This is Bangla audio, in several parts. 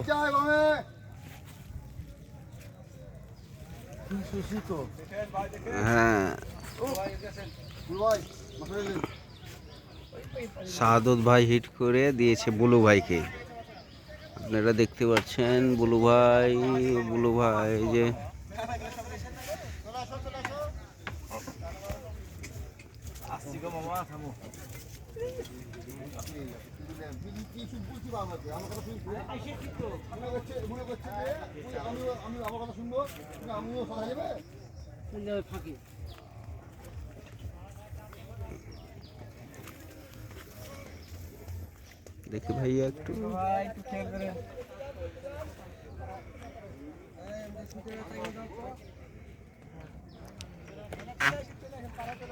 চাই বামে সুশি তো হ্যাঁ। ভাই হিট করে দিয়েছে বুলু ভাইকে। আপনারা দেখতে পাচ্ছেন বুলু ভাই বুলু ভাই যে ফাঁকি দেখি ভাইয়া একটু। না,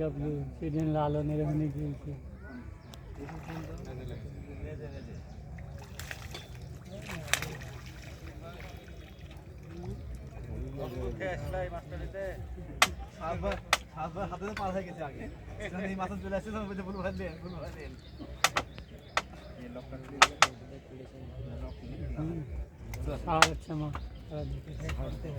ডব্লিউ সেদিন লালনের ওখানে গিয়েছে হাতে পার হয়ে গেছে আগে এই মাথা চলে আসছে তখন ভাই দেন বলব ভাই দেন আর হচ্ছে আমার